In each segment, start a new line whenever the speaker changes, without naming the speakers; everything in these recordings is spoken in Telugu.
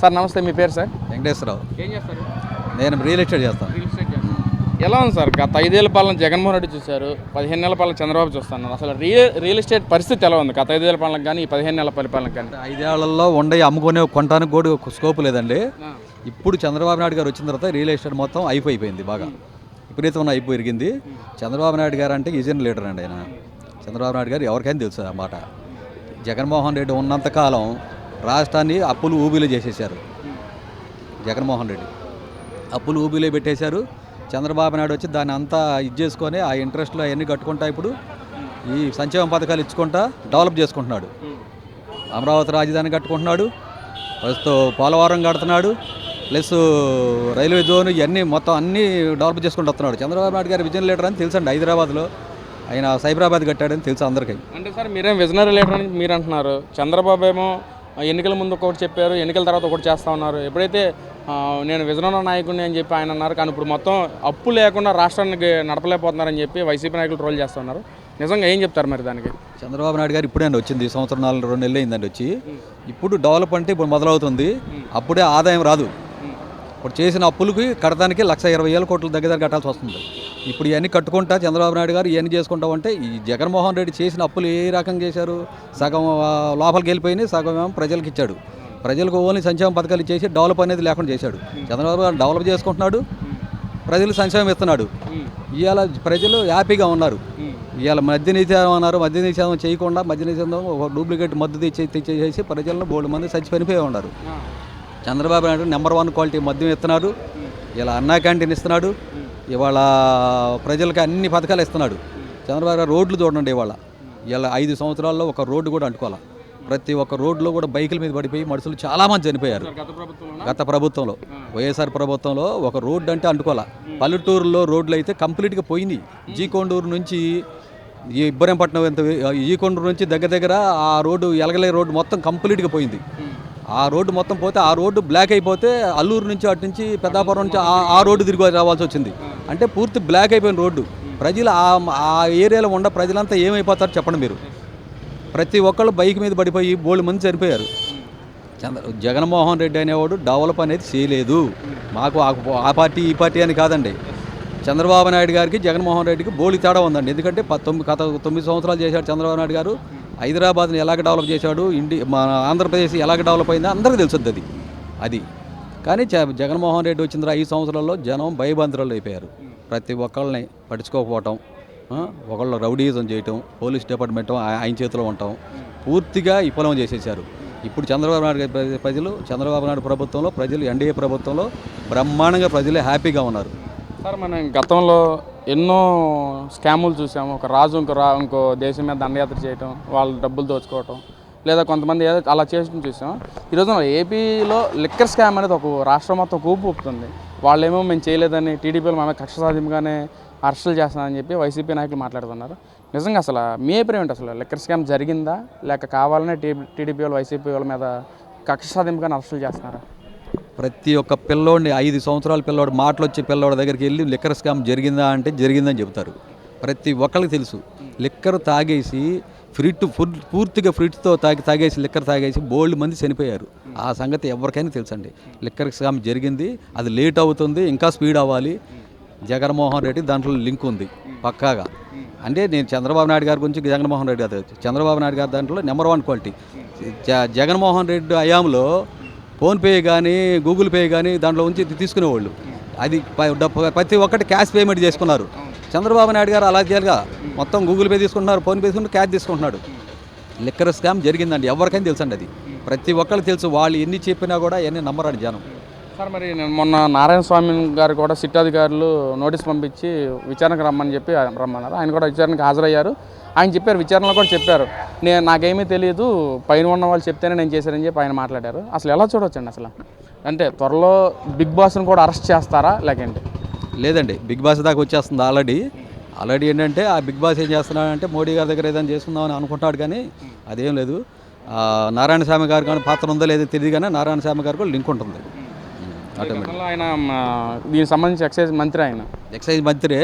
సార్ నమస్తే మీ పేరు సార్?
వెంకటేశ్వరరావు.
ఏం చేస్తారు?
నేను రియల్ ఎస్టేట్ చేస్తాను.
ఎలా ఉంది సార్? గత ఐదేళ్ళ పాలన జగన్మోహన్ రెడ్డి చూశారు పదిహేను నెలల పాలన చంద్రబాబు చూస్తున్నారు. అసలు రియల్ రియల్ ఎస్టేట్ పరిస్థితి ఎలా ఉంది? గత ఐదేళ్ళ పాలనకు కానీ ఈ పదిహేను నెలల పరిపాలనకు కానీ?
ఐదేళ్ళలో ఉండే అమ్ముకునే కొనడానికి కూడా ఒక స్కోప్ లేదండి ఇప్పుడు చంద్రబాబు నాయుడు గారు వచ్చిన తర్వాత రియల్ ఎస్టేట్ మొత్తం అయిపోయిపోయింది బాగా. విపరీతమైన అయిపోయి పెరిగింది చంద్రబాబు నాయుడు గారు అంటే ఈజీన్ లీడర్ అండి ఆయన. చంద్రబాబు నాయుడు గారు ఎవరికైనా తెలుసు ఆ మాట. జగన్మోహన్ రెడ్డి ఉన్నంతకాలం రాష్ట్రాన్ని అప్పులు ఊబిలో చేసేసారు జగన్మోహన్ రెడ్డి. అప్పులు ఊబిలో పెట్టేశారు. చంద్రబాబు నాయుడు వచ్చి దాన్ని అంతా ఇది చేసుకొని ఆ ఇంట్రెస్ట్లో అవన్నీ కట్టుకుంటా ఇప్పుడు ఈ సంక్షేమ పథకాలు ఇచ్చుకుంటా డెవలప్ చేసుకుంటున్నాడు. అమరావతి రాజధాని కట్టుకుంటున్నాడు. ప్రస్తుతం పోలవరం కడుతున్నాడు. ప్లస్ రైల్వే జోన్ ఇవన్నీ మొత్తం అన్నీ డెవలప్ చేసుకుంటూ వస్తున్నాడు. చంద్రబాబు నాయుడు గారి విజన్ లీడర్ అని తెలుసండి హైదరాబాద్లో. ఆయన సైబరాబాద్ కట్టాడని తెలుసు అందరికీ.
అంటే సార్ మీరేం విజనరీ లీడర్ అని మీరు అంటున్నారు. చంద్రబాబు ఏమో ఎన్నికల ముందు ఒకటి చెప్పారు ఎన్నికల తర్వాత ఒకటి చేస్తా ఉన్నారు. ఎప్పుడైతే నేను విజనరీ నాయకుడిని అని చెప్పి ఆయన అన్నారు కానీ ఇప్పుడు మొత్తం అప్పు లేకుండా రాష్ట్రాన్ని గ- నడపలేకపోతున్నారని చెప్పి వైసీపీ నాయకులు ట్రోల్ చేస్తా ఉన్నారు. నిజంగా ఏం చెప్తారు మరి దానికి?
చంద్రబాబు నాయుడు గారు ఇప్పుడే వచ్చింది సంవత్సరం నాలుగు రెండు నెలలు అయిందండి వచ్చి. ఇప్పుడు డెవలప్ అంటే ఇప్పుడు మొదలవుతుంది. అప్పుడే ఆదాయం రాదు. ఇప్పుడు చేసిన అప్పులకి కడటానికి లక్ష ఇరవై వేల కోట్ల దగ్గర దగ్గర కట్టాల్సి వస్తుంది. ఇప్పుడు ఇవన్నీ కట్టుకుంటా చంద్రబాబు నాయుడు గారు ఇవన్నీ చేసుకుంటాం అంటే ఈ జగన్మోహన్ రెడ్డి చేసిన అప్పులు ఏ రకంగా చేశారు? సగం లోపలికి వెళ్ళిపోయినాయి సగం ఏమో ప్రజలకు ఇచ్చాడు. ప్రజలకు ఓన్లీ సంక్షేమ పథకాలు ఇచ్చేసి డెవలప్ అనేది లేకుండా చేశాడు. చంద్రబాబు గారు డెవలప్ చేసుకుంటున్నాడు ప్రజలు సంక్షేమం ఇస్తున్నాడు ఇవాళ ప్రజలు హ్యాపీగా ఉన్నారు. ఇవాళ మద్య నిషేధం అన్నారు మద్య నిషేధం చేయకుండా మద్య నిషేధం ఒక డూప్లికేట్ మద్దు తెచ్చి తెచ్చేసి ప్రజలను బోల్డ్ మంది చచ్చి చనిపోయి ఉన్నారు Chandrababu Naidu number one quality మద్యం ఇస్తున్నాడు. ఇలా అన్నా క్యాంటీన్ ఇస్తున్నాడు. ఇవాళ ప్రజలకి అన్ని పథకాలు ఇస్తున్నాడు. చంద్రబాబు గారు రోడ్లు చూడండి ఇవాళ. ఇలా ఐదు సంవత్సరాల్లో ఒక రోడ్డు కూడా అంటుకోవాలి. ప్రతి ఒక్క రోడ్లో కూడా బైకుల మీద పడిపోయి మనుషులు చాలామంది చనిపోయారు.
గత ప్రభుత్వంలో.
వైఎస్ఆర్ ప్రభుత్వంలో ఒక రోడ్డు అంటే అంటుకోవాలా. పల్లెటూరులో రోడ్లు అయితే కంప్లీట్గా పోయినాయి. జీకొండూరు నుంచి ఈ ఇబ్బరంపట్నం ఎంత ఈ కొండూరు నుంచి దగ్గర దగ్గర ఆ రోడ్డు ఎలగలే రోడ్డు మొత్తం కంప్లీట్గా పోయింది. ఆ రోడ్డు మొత్తం పోతే ఆ రోడ్డు బ్లాక్ అయిపోతే అల్లూరు నుంచి అటు నుంచి పెద్దాపురం నుంచి ఆ రోడ్డు తిరిగి రావాల్సి వచ్చింది. అంటే పూర్తి బ్లాక్ అయిపోయిన రోడ్డు. ప్రజలు ఆ ఆ ఏరియాలో ఉన్న ప్రజలంతా ఏమైపోతారు చెప్పండి మీరు? ప్రతి ఒక్కళ్ళు బైక్ మీద పడిపోయి బోళ్ళు మంది చనిపోయారు. చంద్ర జగన్మోహన్ రెడ్డి అనేవాడు డెవలప్ అనేది చేయలేదు. మాకు ఆ- పార్టీ ఈ పార్టీ అని కాదండి. చంద్రబాబు నాయుడు గారికి జగన్మోహన్ రెడ్డికి బోలి తేడా ఉందండి. ఎందుకంటే ప- తొమ్మిది గత తొమ్మిది సంవత్సరాలు చేశాడు చంద్రబాబు నాయుడు గారు. హైదరాబాద్ని ఎలాగ డెవలప్ చేశాడు? ఇండి మన ఆంధ్రప్రదేశ్ ఎలాగ డెవలప్ అయిందో అందరికీ తెలుసుద్ది అది. అది కానీ జగన్మోహన్ రెడ్డి వచ్చిన తర్వాత ఐదు సంవత్సరాల్లో జనం భయబంధురాలు అయిపోయారు. ప్రతి ఒక్కళ్ళని పట్టించుకోకపోవటం ఒకళ్ళు రౌడీజం చేయటం పోలీస్ డిపార్ట్మెంట్ ఆయన చేతిలో ఉండటం పూర్తిగా విఫలం చేసేసారు ఇప్పుడు చంద్రబాబు నాయుడు ప్రజ- ప్రజలు చంద్రబాబు నాయుడు ప్రభుత్వంలో ప్రజలు ఎన్డీఏ ప్రభుత్వంలో బ్రహ్మాండంగా ప్రజలే హ్యాపీగా ఉన్నారు.
సార్ మనం గతంలో ఎన్నో స్కాములు చూసాము. ఒక రాజు ఇంకో రా ఇంకో దేశం మీద దండయాత్ర చేయటం వాళ్ళు డబ్బులు దోచుకోవటం. లేదా కొంతమంది ఏదో అలా చేసి చూసాం. ఈరోజు ఏపీలో లిక్కర్ స్కామ్ అనేది ఒక రాష్ట్రం మొత్తం కూపు ఊపుతుంది. వాళ్ళేమో మేము చేయలేదని టీడీపీలో మేము కక్ష సాధింపుగానే అరెస్టులు చేస్తానని చెప్పి వైసీపీ నాయకులు మాట్లాడుతున్నారు. నిజంగా అసలు మీ అభిప్రాయం ఏంటి అసలు? లిక్కర్ స్కామ్ జరిగిందా? లేక కావాలనే టీ టీడీపీ వాళ్ళు వైసీపీ వాళ్ళ మీద కక్ష సాధింపుగానే అరెస్టులు చేస్తున్నారా?
ప్రతి ఒక్క పిల్లోడిని ఐదు సంవత్సరాల పిల్లోడు మాటలు వచ్చే పిల్లోడి దగ్గరికి వెళ్ళి లిక్కర్ స్కామ్ జరిగిందా అంటే జరిగిందని చెబుతారు. ప్రతి ఒక్కరికి తెలుసు. లిక్కర్ తాగేసి ఫ్రిట్ ఫుడ్ పూర్తిగా ఫ్రిట్తో తాగి తాగేసి లిక్కర్ తాగేసి బోల్డ్ మంది చనిపోయారు. ఆ సంగతి ఎవరికైనా తెలుసండి. లిక్కర్ స్కామ్ జరిగింది అది లేట్ అవుతుంది ఇంకా స్పీడ్ అవ్వాలి. జగన్మోహన్ రెడ్డి దాంట్లో లింక్ ఉంది పక్కాగా. అంటే నేను చంద్రబాబు నాయుడు గారి గురించి జగన్మోహన్ రెడ్డి గారు చంద్రబాబు నాయుడు గారి దాంట్లో నెంబర్ వన్ క్వాలిటీ. జ- జగన్మోహన్ రెడ్డి హయాంలో ఫోన్పే కానీ గూగుల్ పే కానీ దాంట్లో ఉంచి తీసుకునేవాళ్ళు. అది డబ్బు- ప్రతి ఒక్కటి క్యాష్ పేమెంట్ చేసుకున్నారు. చంద్రబాబు నాయుడు గారు అలా చేయాలిగా మొత్తం గూగుల్ పే తీసుకుంటున్నారు ఫోన్పే తీసుకుంటూ క్యాష్ తీసుకుంటున్నాడు. లిక్కర్ స్కామ్ జరిగిందండి. ఎవరికైనా తెలుసండి అది. ప్రతి ఒక్కరు తెలుసు వాళ్ళు ఎన్ని చెప్పినా కూడా ఎన్ని నమ్మరాడు జనం.
సార్ మరి నేను మొన్న నారాయణ స్వామి గారు కూడా సిట్ అధికారులు నోటీస్ పంపించి విచారణకు రమ్మని చెప్పి రమ్మన్నారు. ఆయన కూడా విచారణకు హాజరయ్యారు. ఆయన చెప్పారు విచారణలో కూడా చెప్పారు. నేను నాకేమీ తెలియదు పైన ఉన్న వాళ్ళు చెప్తేనే నేను చేశానని చెప్పి ఆయన మాట్లాడారు. అసలు ఎలా చూడొచ్చండి అసలు? అంటే త్వరలో బిగ్ బాస్ని కూడా అరెస్ట్ చేస్తారా లేకండి?
లేదండి బిగ్ బాస్ దాకా వచ్చేస్తుంది ఆల్రెడీ. ఆల్రెడీ ఏంటంటే ఆ బిగ్ బాస్ ఏం చేస్తున్నాడంటే మోడీ గారి దగ్గర ఏదైనా చేసుకుందామని అనుకుంటాడు కానీ అదేం లేదు. నారాయణ స్వామి గారు కానీ పాత్ర ఉందో లేదో తెలియదు కానీ నారాయణ స్వామి గారు కూడా లింక్ ఉంటుంది.
ఆయన దీనికి సంబంధించి ఎక్సైజ్ మంత్రి ఆయన.
ఎక్సైజ్ మంత్రి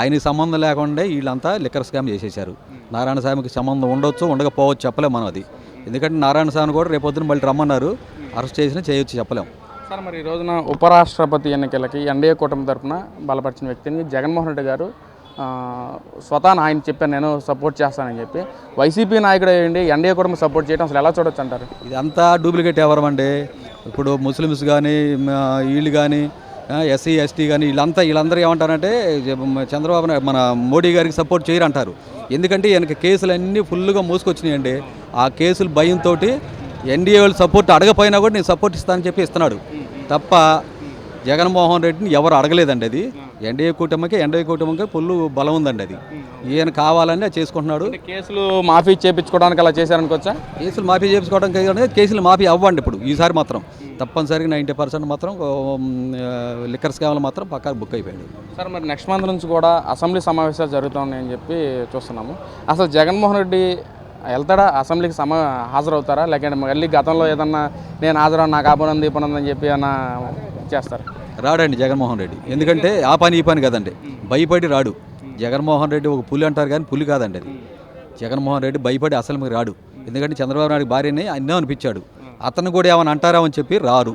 ఆయనకి సంబంధం లేకుండా వీళ్ళంతా లిక్కర్ స్కామ్ చేసేసారు నారాయణ స్వామికి సంబంధం ఉండొచ్చు ఉండకపోవచ్చు చెప్పలేం మనం అది. ఎందుకంటే నారాయణ స్వామిని కూడా రేపొద్దున మళ్ళీ రమ్మన్నారు. అరెస్ట్ చేసినా చేయొచ్చు చెప్పలేం.
సార్ మరి ఈ రోజున ఉపరాష్ట్రపతి ఎన్నికలకి ఎన్డీఏ కూటమి తరఫున బలపరిచిన వ్యక్తిని జగన్మోహన్ రెడ్డి గారు. ఆ, స్వతహా ఆయన చెప్పాను నేను సపోర్ట్ చేస్తానని చెప్పి. వైసీపీ నాయకుడు అయ్యండి ఎన్డీఏ కూటమి సపోర్ట్ చేయడం అసలు ఎలా చూడొచ్చు అంటారు?
ఇదంతా డూప్లికేట్ ఎవరం అండి. ఇప్పుడు ముస్లిమ్స్ కానీ వీళ్ళు కానీ ఎస్సీ ఎస్టీ కానీ వీళ్ళంతా వీళ్ళందరూ ఏమంటారంటే చంద్రబాబు మన మోడీ గారికి సపోర్ట్ చేయరంటారు. ఎందుకంటే ఈయనకి కేసులు అన్నీ ఫుల్గా మూసుకొచ్చినాయండి. ఆ కేసులు భయంతో ఎన్డీఏ వాళ్ళు సపోర్ట్ అడగపోయినా కూడా నేను సపోర్ట్ ఇస్తానని చెప్పి ఇస్తున్నాడు. తప్ప జగన్మోహన్ రెడ్డిని ఎవరు అడగలేదండి అది. ఎన్డీఏ కూటమికి ఎన్డీఏ కూటమికి ఫుల్ బలం ఉందండి అది. ఈయన కావాలని అది చేసుకుంటున్నాడు
కేసులు మాఫీ చేపించుకోవడానికి అలా చేశారనుకోవచ్చా
కేసులు మాఫీ చేసుకోవడం కాదు, కేసులు మాఫీ అవ్వండి ఇప్పుడు ఈసారి మాత్రం. తప్పనిసరిగా నైంటీ పర్సెంట్ మాత్రం లిక్కర్ స్కామ్లు మాత్రం పక్కా బుక్ అయిపోయాడు
సార్ మరి నెక్స్ట్ మంత్ నుంచి కూడా అసెంబ్లీ సమావేశాలు జరుగుతున్నాయని చెప్పి చూస్తున్నాము. అసలు జగన్మోహన్ రెడ్డి వెళ్తాడా? అసెంబ్లీకి సమ హాజరవుతారా? లేకపోతే మళ్ళీ గతంలో ఏదన్నా నేను హాజరా నాకు ఆ పని ఉంది ఈ ఉందని చెప్పి అన్న చేస్తారు?
రాడండి జగన్మోహన్ రెడ్డి. ఎందుకంటే ఆ పని ఈ పని కదండి. భయపడి రాడు. జగన్మోహన్ రెడ్డి ఒక పులి అంటారు కానీ పులి కాదండి అది. జగన్మోహన్ రెడ్డి భయపడి అసలు మీకు రాడు. ఎందుకంటే చంద్రబాబు నాయుడు భార్యని అన్నో అనిపించాడు. అతను కూడా ఏమైనా అంటారా అని చెప్పి రారు.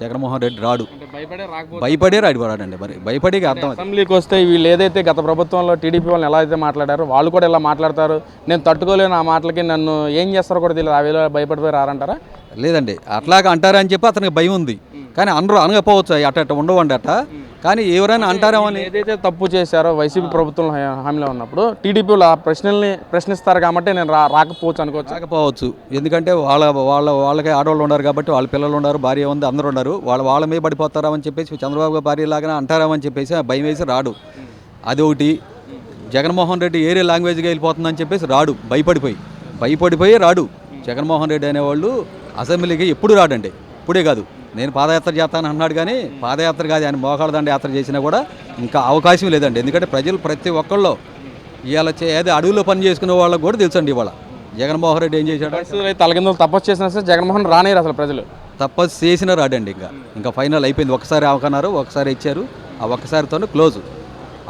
జగన్మోహన్ రెడ్డి రాడు.
భయపడే
భయపడే రాడు రాడండి మరి భయపడికి అర్థం.
అసెంబ్లీకి వస్తే వీళ్ళు ఏదైతే గత ప్రభుత్వంలో టీడీపీ వాళ్ళని ఎలా అయితే మాట్లాడారో వాళ్ళు కూడా ఇలా మాట్లాడతారు. నేను తట్టుకోలేను ఆ మాటలకి నన్ను ఏం చేస్తారో కూడా తెలియదు. ఆ వేళ భయపడిపోయి రారంటారా?
లేదండి. అట్లాగా అంటారా అని చెప్పి అతనికి భయం ఉంది. కానీ అందరూ అనకపోవచ్చు. అట్ట అట్ట ఉండవండి అట్ట కానీ ఎవరైనా అంటారేమో అని.
ఏదైతే తప్పు చేశారో వైసీపీ ప్రభుత్వం హామీలో ఉన్నప్పుడు టీడీపీ వాళ్ళు ఆ ప్రశ్నల్ని ప్రశ్నిస్తారు కాబట్టి నేను రా రాకపోవచ్చు అనుకోవచ్చు.
రాకపోవచ్చు. ఎందుకంటే వాళ్ళ వాళ్ళ వాళ్ళకి ఆడవాళ్ళు ఉన్నారు కాబట్టి వాళ్ళ పిల్లలు ఉన్నారు భార్య ఉంది అందరూ ఉన్నారు. వాళ్ళ వాళ్ళ మీద పడిపోతారామని చెప్పేసి చంద్రబాబు భార్య లాగానే అంటారామని చెప్పేసి ఆ భయం వేసి రాడు. అది ఒకటి. జగన్మోహన్ రెడ్డి ఏరే లాంగ్వేజ్గా వెళ్ళిపోతుందని చెప్పేసి రాడు. భయపడిపోయి. భయపడిపోయి రాడు. జగన్మోహన్ రెడ్డి అనేవాళ్ళు అసెంబ్లీకి ఎప్పుడు రాడండి. ఇప్పుడే కాదు. నేను పాదయాత్ర చేస్తాను అన్నాడు కానీ పాదయాత్ర కాదు ఆయన మోకాళ్ళ దండ యాత్ర చేసినా కూడా ఇంకా అవకాశం లేదండి. ఎందుకంటే ప్రజలు ప్రతి ఒక్కళ్ళు ఇవాళ అదే అడవిలో పని చేసుకునే వాళ్ళకి కూడా తెలుసండి ఇవాళ. జగన్మోహన్ రెడ్డి ఏం చేశాడు?
తలకిందులు తపస్సు చేసినా సరే జగన్మోహన్ రానియరు అసలు ప్రజలు.
తప్పదు చేసిన రాడండి ఇంకా. ఇంకా ఫైనల్ అయిపోయింది. ఒకసారి అవకన్నారు ఒకసారి ఇచ్చారు. ఆ ఒక్కసారితోనే క్లోజ్.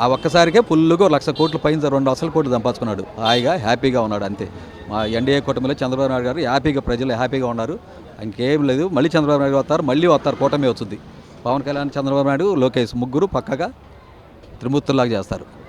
ఆ ఒక్కసారికే ఫుల్గా లక్ష కోట్ల పైన రెండు అసలు కోట్లు సంపాదించుకున్నాడు. హాయిగా హ్యాపీగా ఉన్నాడు అంతే. మా ఎన్డీఏ కూటమిలో చంద్రబాబు నాయుడు గారు హ్యాపీగా ప్రజలు హ్యాపీగా ఉన్నారు. ఇంకేం లేదు. మళ్ళీ చంద్రబాబు నాయుడు వస్తారు. మళ్ళీ వస్తారు. కూటమి వస్తుంది. పవన్ కళ్యాణ్ చంద్రబాబు నాయుడు లోకేష్ ముగ్గురు పక్కగా త్రిమూర్తుల్లాగా చేస్తారు.